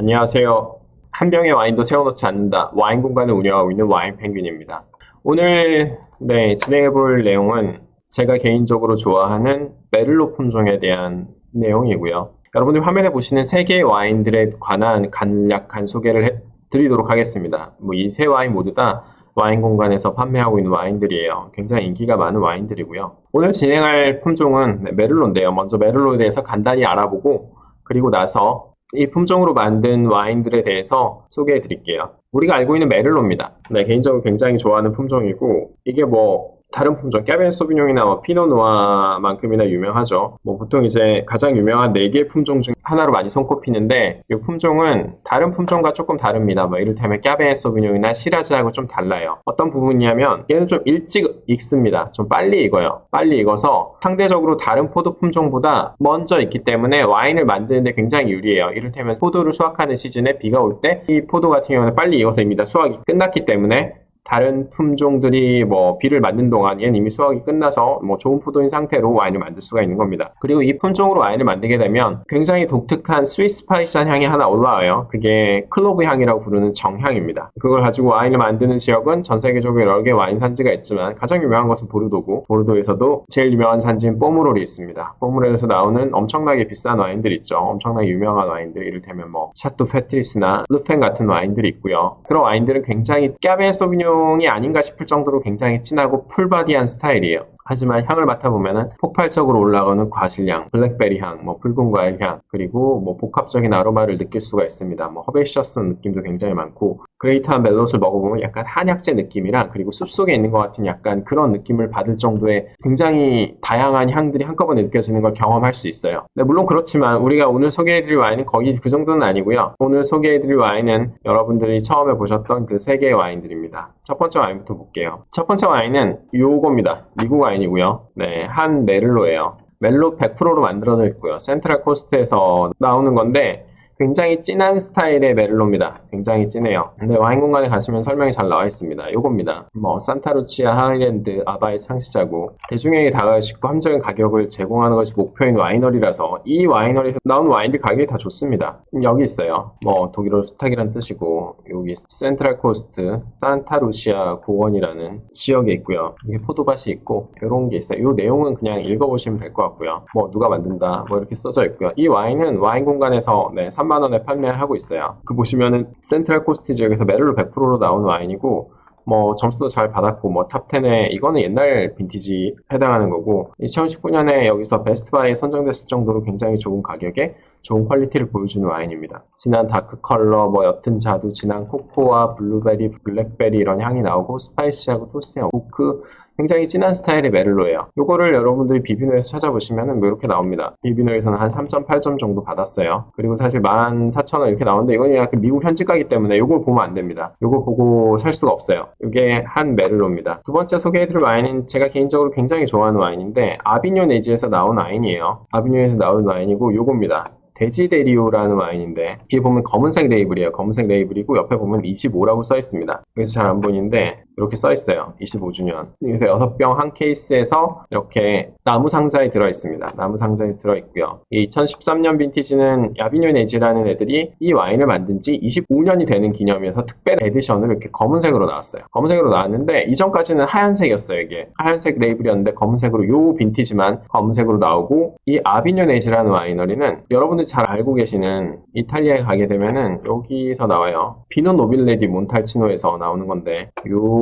안녕하세요. 한 병의 와인도 세워놓지 않는다. 와인 공간을 운영하고 있는 와인 펭귄입니다. 오늘 네, 진행해 볼 내용은 제가 개인적으로 좋아하는 메를로 품종에 대한 내용이고요. 여러분들 화면에 보시는 세 개의 와인들에 관한 간략한 소개를 해 드리도록 하겠습니다. 뭐 이 세 와인 모두 다 와인 공간에서 판매하고 있는 와인들이에요. 굉장히 인기가 많은 와인들이고요. 오늘 진행할 품종은 네, 메를로인데요. 먼저 메를로에 대해서 간단히 알아보고 그리고 나서 이 품종으로 만든 와인들에 대해서 소개해 드릴게요. 우리가 알고 있는 메를로입니다. 네, 개인적으로 굉장히 좋아하는 품종이고 이게 뭐 다른 품종, 까베네 소비뇽이나 뭐 피노누아만큼이나 유명하죠. 뭐 보통 이제 가장 유명한 네 개의 품종 중 하나로 많이 손꼽히는데 이 품종은 다른 품종과 조금 다릅니다. 뭐 이를테면 까베네 소비뇽이나 시라즈하고 좀 달라요. 어떤 부분이냐면 얘는 좀 일찍 익습니다. 좀 빨리 익어요. 빨리 익어서 상대적으로 다른 포도 품종보다 먼저 익기 때문에 와인을 만드는데 굉장히 유리해요. 이를테면 포도를 수확하는 시즌에 비가 올 때 이 포도 같은 경우는 빨리 익어서 입니다. 수확이 끝났기 때문에 다른 품종들이 뭐 비를 맞는 동안 얘는 이미 수확이 끝나서 뭐 좋은 포도인 상태로 와인을 만들 수가 있는 겁니다. 그리고 이 품종으로 와인을 만들게 되면 굉장히 독특한 스위스 파이시한 향이 하나 올라와요. 그게 클로브 향이라고 부르는 정향입니다. 그걸 가지고 와인을 만드는 지역은 전 세계적으로 여러 개의 와인 산지가 있지만 가장 유명한 것은 보르도고 보르도에서도 제일 유명한 산지인 뽀무롤이 있습니다. 뽀무롤에서 나오는 엄청나게 비싼 와인들 있죠. 엄청나게 유명한 와인들 이를테면 뭐 샤토 페트리스나 르펜 같은 와인들이 있고요. 그런 와인들은 굉장히 까베 소비뇽 이 아닌가 싶을 정도로 굉장히 진하고 풀바디한 스타일이에요. 하지만 향을 맡아보면 폭발적으로 올라가는 과실향, 블랙베리 향, 뭐 붉은 과일 향, 그리고 뭐 복합적인 아로마를 느낄 수가 있습니다. 뭐 허베이셔스 느낌도 굉장히 많고 그레이트한 멜롯을 먹어보면 약간 한약재 느낌이랑 그리고 숲속에 있는 것 같은 약간 그런 느낌을 받을 정도의 굉장히 다양한 향들이 한꺼번에 느껴지는 걸 경험할 수 있어요. 네, 물론 그렇지만 우리가 오늘 소개해드릴 와인은 거의 그 정도는 아니고요. 오늘 소개해드릴 와인은 여러분들이 처음에 보셨던 그 세 개의 와인들입니다. 첫 번째 와인부터 볼게요. 첫 번째 와인은 요겁니다. 미국 와인 이고요. 네, 한 메를로예요. 멜로 100%로 만들어져 있고요. 센트럴 코스트에서 나오는 건데 굉장히 진한 스타일의 메를로입니다. 굉장히 진해요. 근데 와인 공간에 가시면 설명이 잘 나와 있습니다. 요겁니다. 뭐 산타루치아 하이랜드 아바의 창시자고 대중에게 다가갈 쉽고 함정인 가격을 제공하는 것이 목표인 와이너리라서 이 와이너리에서 나온 와인들 가격이 다 좋습니다. 여기 있어요. 뭐 독일어로 수탉이란 뜻이고 여기 센트럴 코스트 산타루시아 고원이라는 지역에 있고요. 이게 포도밭이 있고 이런 게 있어요. 이 내용은 그냥 읽어보시면 될 것 같고요. 뭐 누가 만든다 뭐 이렇게 써져 있고요. 이 와인은 와인 공간에서 네, 3만 원에 판매를 하고 있어요. 그 보시면은 센트럴 코스트 지역에서 메를로 100%로 나온 와인이고 뭐 점수도 잘 받았고 뭐 탑 10에 이거는 옛날 빈티지 해당하는 거고 2019년에 여기서 베스트 바이에 선정됐을 정도로 굉장히 좋은 가격에 좋은 퀄리티를 보여주는 와인입니다. 진한 다크 컬러, 뭐 옅은 자두, 진한 코코아, 블루베리, 블랙베리 이런 향이 나오고 스파이시하고 토스한 오크 굉장히 진한 스타일의 메를로예요. 이거를 여러분들이 비비노에서 찾아보시면 뭐 이렇게 나옵니다. 비비노에서는 한 3.8점 정도 받았어요. 그리고 사실 14,000원 이렇게 나오는데 이건 약간 미국 현지가기 때문에 이걸 보면 안 됩니다. 이거 보고 살 수가 없어요. 이게 한 메를로입니다. 두 번째 소개해드릴 와인은 제가 개인적으로 굉장히 좋아하는 와인인데 아비뇨 네지에서 나온 와인이에요. 아비뇨에서 나온 와인이고 요겁니다. 데지데리오라는 와인인데 여기 보면 검은색 레이블이에요. 검은색 레이블이고 옆에 보면 25라고 써 있습니다. 여기서 잘 안 보이는데 이렇게 써 있어요. 25주년. 그래서 6병 한 케이스에서 이렇게 나무 상자에 들어 있습니다. 나무 상자에 들어 있고요. 이 2013년 빈티지는 야비뇨 네지라는 애들이 이 와인을 만든 지 25년이 되는 기념이어서 특별 에디션으로 이렇게 검은색으로 나왔어요. 검은색으로 나왔는데 이전까지는 하얀색이었어요. 이게 하얀색 레이블이었는데 검은색으로 요 빈티지만 검은색으로 나오고 이 아비뇨 네지라는 와이너리는 여러분들 잘 알고 계시는 이탈리아에 가게 되면은 여기서 나와요. 피노 노빌레디 몬탈치노에서 나오는 건데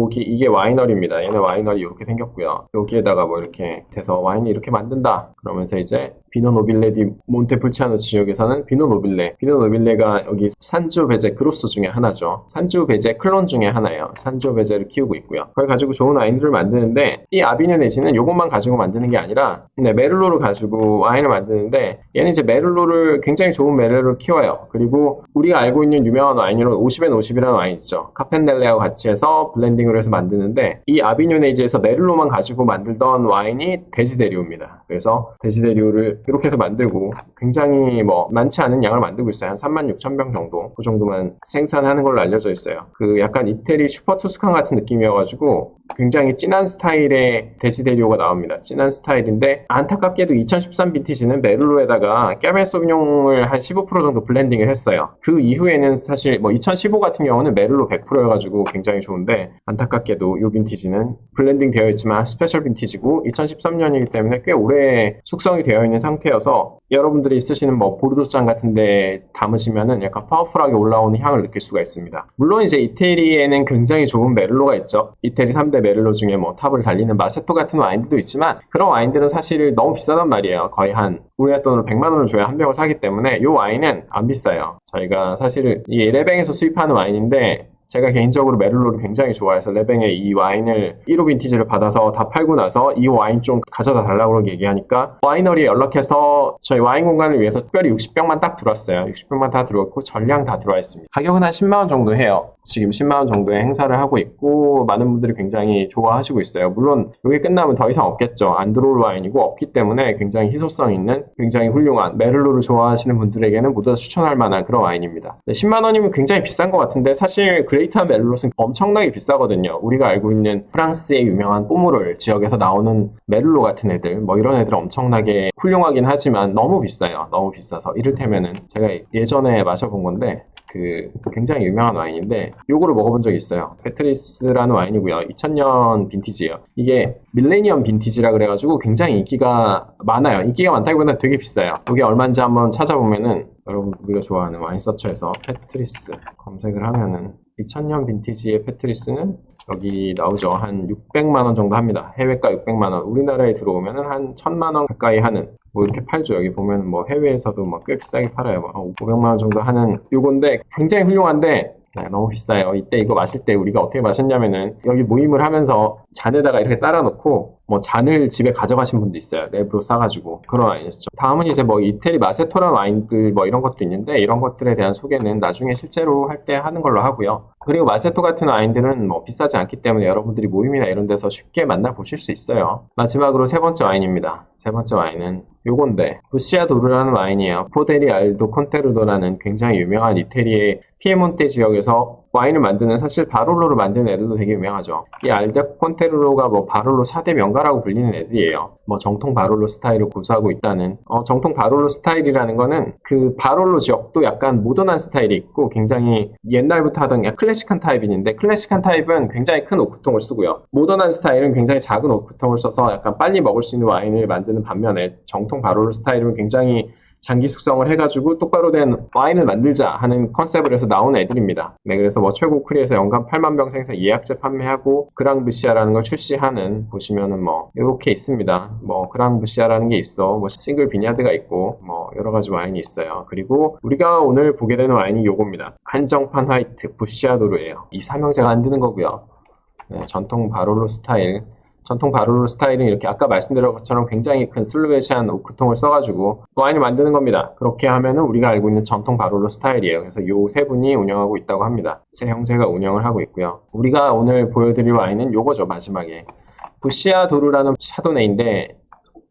여기 이게 와이너리입니다. 얘는 와이너리 이렇게 생겼고요. 여기에다가 뭐 이렇게 돼서 와인이 이렇게 만든다. 그러면서 이제 비노 노빌레 디 몬테풀치아노 지역에서는 비노 노빌레, 비노 노빌레가 여기 산주 베제 크로스 중에 하나죠. 산주 베제 클론 중에 하나예요. 산주 베제를 키우고 있고요. 그걸 가지고 좋은 와인들을 만드는데 이 아비뉴 네지는 이것만 가지고 만드는 게 아니라 네, 메를로를 가지고 와인을 만드는데 얘는 이제 메를로를 굉장히 좋은 메를로를 키워요. 그리고 우리가 알고 있는 유명한 와인으로 50엔 50이라는 와인 있죠. 카펜넬레하고 같이 해서 블렌딩 을 해서 만드는데 이 아비뉴 네지에서 메를로만 가지고 만들던 와인이 데지데리오입니다. 그래서 데지데리오를 이렇게 해서 만들고 굉장히 뭐 많지 않은 양을 만들고 있어요. 한 3만 6천 병 정도 그 정도만 생산하는 걸로 알려져 있어요. 그 약간 이태리 슈퍼 투스칸 같은 느낌이어가지고 굉장히 진한 스타일의 데시데리오가 나옵니다. 진한 스타일인데 안타깝게도 2013 빈티지는 메를로에다가 까멜 소비뇽을 한 15% 정도 블렌딩을 했어요. 그 이후에는 사실 뭐 2015 같은 경우는 메를로 100%여가지고 굉장히 좋은데 안타깝게도 이 빈티지는 블렌딩 되어 있지만 스페셜 빈티지고 2013년이기 때문에 꽤 오래 숙성이 되어 있는 상태여서 여러분들이 쓰시는 뭐 보르도잔 같은데 담으시면은 약간 파워풀하게 올라오는 향을 느낄 수가 있습니다. 물론 이제 이태리에는 굉장히 좋은 메를로가 있죠. 이태리 3대 메를로 중에 뭐 탑을 달리는 마세토 같은 와인들도 있지만 그런 와인들은 사실 너무 비싸단 말이에요. 거의 한 우리나라 돈으로 100만 원을 줘야 한 병을 사기 때문에 이 와인은 안 비싸요. 저희가 사실 이 레뱅에서 수입하는 와인인데 제가 개인적으로 메를로를 굉장히 좋아해서 레뱅에 이 와인을 1호 빈티지를 받아서 다 팔고 나서 이 와인 좀 가져다 달라고 그렇게 얘기하니까 와이너리에 연락해서 저희 와인 공간을 위해서 특별히 60병만 딱 들어왔어요. 60병만 다 들어왔고 전량 다 들어와 있습니다. 가격은 한 10만 원 정도 해요. 지금 10만 원 정도의 행사를 하고 있고 많은 분들이 굉장히 좋아하시고 있어요. 물론 이게 끝나면 더 이상 없겠죠. 안 들어올 와인이고 없기 때문에 굉장히 희소성 있는 굉장히 훌륭한 메를로를 좋아하시는 분들에게는 모두 다 추천할 만한 그런 와인입니다. 네, 10만 원이면 굉장히 비싼 것 같은데 사실 그 레이트 메를롯은 엄청나게 비싸거든요. 우리가 알고 있는 프랑스의 유명한 뽀무롤 지역에서 나오는 메를로 같은 애들, 뭐 이런 애들 엄청나게 훌륭하긴 하지만 너무 비싸요. 너무 비싸서. 이를테면은 제가 예전에 마셔본 건데 그 굉장히 유명한 와인인데 요거를 먹어본 적이 있어요. 페트리스라는 와인이고요. 2000년 빈티지예요. 이게 밀레니엄 빈티지라 그래가지고 굉장히 인기가 많아요. 인기가 많다기보다 되게 비싸요. 이게 얼마인지 한번 찾아보면은 여러분 우리가 좋아하는 와인 서처에서 페트리스 검색을 하면은 2000년 빈티지의 페트리스는 여기 나오죠. 한 600만 원 정도 합니다. 해외가 600만 원. 우리나라에 들어오면은 한 1000만 원 가까이 하는 뭐 이렇게 팔죠. 여기 보면 뭐 해외에서도 막 꽤 비싸게 팔아요. 뭐 500만 원 정도 하는 요건데 굉장히 훌륭한데 네, 너무 비싸요. 이때 이거 마실 때 우리가 어떻게 마셨냐면은 여기 모임을 하면서 잔에다가 이렇게 따라 놓고 뭐 잔을 집에 가져가신 분도 있어요. 랩으로 싸가지고 그런 와인이었죠. 다음은 이제 뭐 이태리 마세토란 와인들 뭐 이런 것도 있는데 이런 것들에 대한 소개는 나중에 실제로 할 때 하는 걸로 하고요. 그리고 마세토 같은 와인들은 뭐 비싸지 않기 때문에 여러분들이 모임이나 이런 데서 쉽게 만나 보실 수 있어요. 마지막으로 세 번째 와인입니다. 세 번째 와인은 요건데 부시아 도르라는 와인이에요. 포데리 알도 콘테르도라는 굉장히 유명한 이태리의 피에몬테 지역에서 와인을 만드는 사실 바롤로를 만드는 애들도 되게 유명하죠. 이 알데 콘테르로가 뭐 바롤로 4대 명가라고 불리는 애들이에요. 뭐 정통 바롤로 스타일을 고수하고 있다는 어, 정통 바롤로 스타일이라는 거는 그 바롤로 지역도 약간 모던한 스타일이 있고 굉장히 옛날부터 하던 클래식한 타입인데 클래식한 타입은 굉장히 큰 오크통을 쓰고요. 모던한 스타일은 굉장히 작은 오크통을 써서 약간 빨리 먹을 수 있는 와인을 만드는 반면에 정통 바롤로 스타일은 굉장히 장기 숙성을 해가지고 똑바로 된 와인을 만들자 하는 컨셉을 해서 나온 애들입니다. 네, 그래서 뭐 최고 크리에서 연간 8만 병 생산 예약제 판매하고 그랑부시아라는 걸 출시하는 보시면은 뭐 이렇게 있습니다. 뭐 그랑부시아라는 게 있어, 뭐 싱글 비냐드가 있고 뭐 여러 가지 와인이 있어요. 그리고 우리가 오늘 보게 되는 와인이 요겁니다. 한정판 화이트 부시아도르예요. 이 삼형제가 안 드는 거고요. 네, 전통 바롤로 스타일 전통 바르로 스타일은 이렇게 아까 말씀드린 것처럼 굉장히 큰 슬로베시안 오크통을 써가지고 와인을 만드는 겁니다. 그렇게 하면은 우리가 알고 있는 전통 바르로 스타일이에요. 그래서 이세 분이 운영하고 있다고 합니다. 세 형제가 운영을 하고 있고요. 우리가 오늘 보여드릴 와인은 요거죠 마지막에 부시아 도르라는 샤도네인데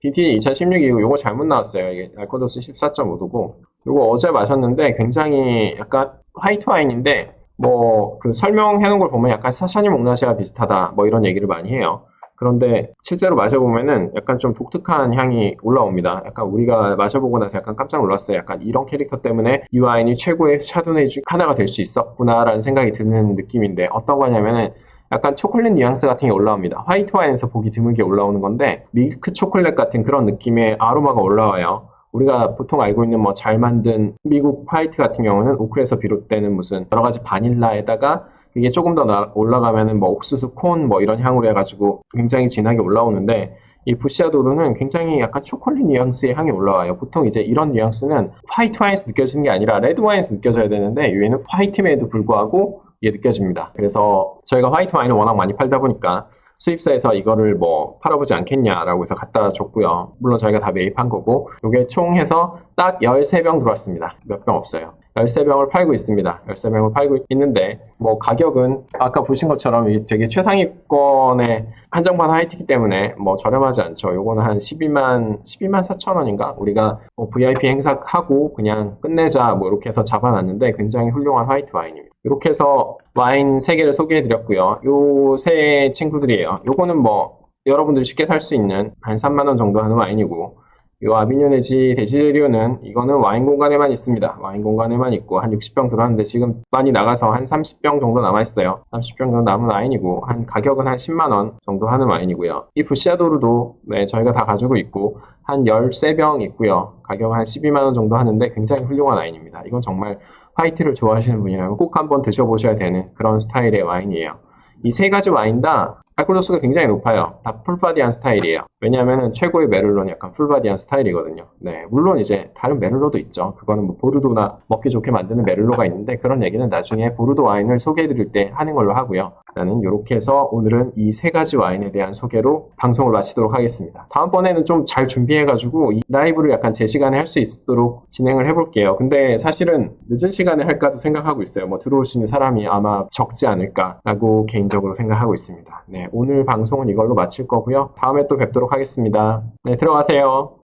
BT 2016 이후 요거 잘못 나왔어요. 이게 알코도스 14.5도고 요거 어제 마셨는데 굉장히 약간 화이트 와인인데 뭐 그 설명해 놓은 걸 보면 약간 사샤니 목나시와 비슷하다 뭐 이런 얘기를 많이 해요. 그런데 실제로 마셔보면은 약간 좀 독특한 향이 올라옵니다. 약간 우리가 마셔보고 나서 약간 깜짝 놀랐어요. 약간 이런 캐릭터 때문에 이 와인이 최고의 샤도네이 중 하나가 될 수 있었구나라는 생각이 드는 느낌인데 어떤 거냐면은 약간 초콜릿 뉘앙스 같은 게 올라옵니다. 화이트 와인에서 보기 드물게 올라오는 건데 밀크 초콜릿 같은 그런 느낌의 아로마가 올라와요. 우리가 보통 알고 있는 뭐 잘 만든 미국 화이트 같은 경우는 오크에서 비롯되는 무슨 여러 가지 바닐라에다가 이게 조금 더 올라가면은 뭐 옥수수 콘 뭐 이런 향으로 해가지고 굉장히 진하게 올라오는데 이 부시아도르는 굉장히 약간 초콜릿 뉘앙스의 향이 올라와요. 보통 이제 이런 뉘앙스는 화이트 와인에서 느껴지는 게 아니라 레드 와인에서 느껴져야 되는데 얘는 화이트임에도 불구하고 이게 느껴집니다. 그래서 저희가 화이트 와인을 워낙 많이 팔다 보니까 수입사에서 이거를 뭐 팔아보지 않겠냐라고 해서 갖다 줬고요. 물론 저희가 다 매입한 거고 이게 총 해서 딱 13병 들어왔습니다. 몇 병 없어요. 13병을 팔고 있습니다. 13병을 팔고 있는데 뭐 가격은 아까 보신 것처럼 되게 최상위권의 한정판 화이트기 때문에 뭐 저렴하지 않죠. 요거는 한 12만 12만 4천 원인가 우리가 뭐 VIP 행사 하고 그냥 끝내자 뭐 이렇게 해서 잡아놨는데 굉장히 훌륭한 화이트 와인입니다. 이렇게 해서 와인 3개를 소개해 드렸고요. 요 세 친구들이에요. 요거는 뭐 여러분들이 쉽게 살 수 있는 한 3만 원 정도 하는 와인이고 요 아비뇨네지 데시데리오는 이거는 와인 공간에만 있습니다. 와인 공간에만 있고 한 60병 들어왔는데 지금 많이 나가서 한 30병 정도 남아있어요. 30병 정도 남은 와인이고 한 가격은 한 10만원 정도 하는 와인이고요. 이 부시아도르도 네, 저희가 다 가지고 있고 한 13병 있고요. 가격은 한 12만원 정도 하는데 굉장히 훌륭한 와인입니다. 이건 정말 화이트를 좋아하시는 분이라면 꼭 한번 드셔보셔야 되는 그런 스타일의 와인이에요. 이 세 가지 와인 다 알코올도수가 굉장히 높아요. 다 풀바디한 스타일이에요. 왜냐하면 최고의 메를로는 약간 풀바디한 스타일이거든요. 네, 물론 이제 다른 메를로도 있죠. 그거는 뭐 보르도나 먹기 좋게 만드는 메를로가 있는데 그런 얘기는 나중에 보르도 와인을 소개해드릴 때 하는 걸로 하고요. 나는 이렇게 해서 오늘은 이 세 가지 와인에 대한 소개로 방송을 마치도록 하겠습니다. 다음번에는 좀 잘 준비해가지고 이 라이브를 약간 제 시간에 할 수 있도록 진행을 해볼게요. 근데 사실은 늦은 시간에 할까도 생각하고 있어요. 뭐 들어올 수 있는 사람이 아마 적지 않을까라고 개인적으로 생각하고 있습니다. 네, 오늘 방송은 이걸로 마칠 거고요. 다음에 또 뵙도록 하겠습니다. 네, 들어가세요.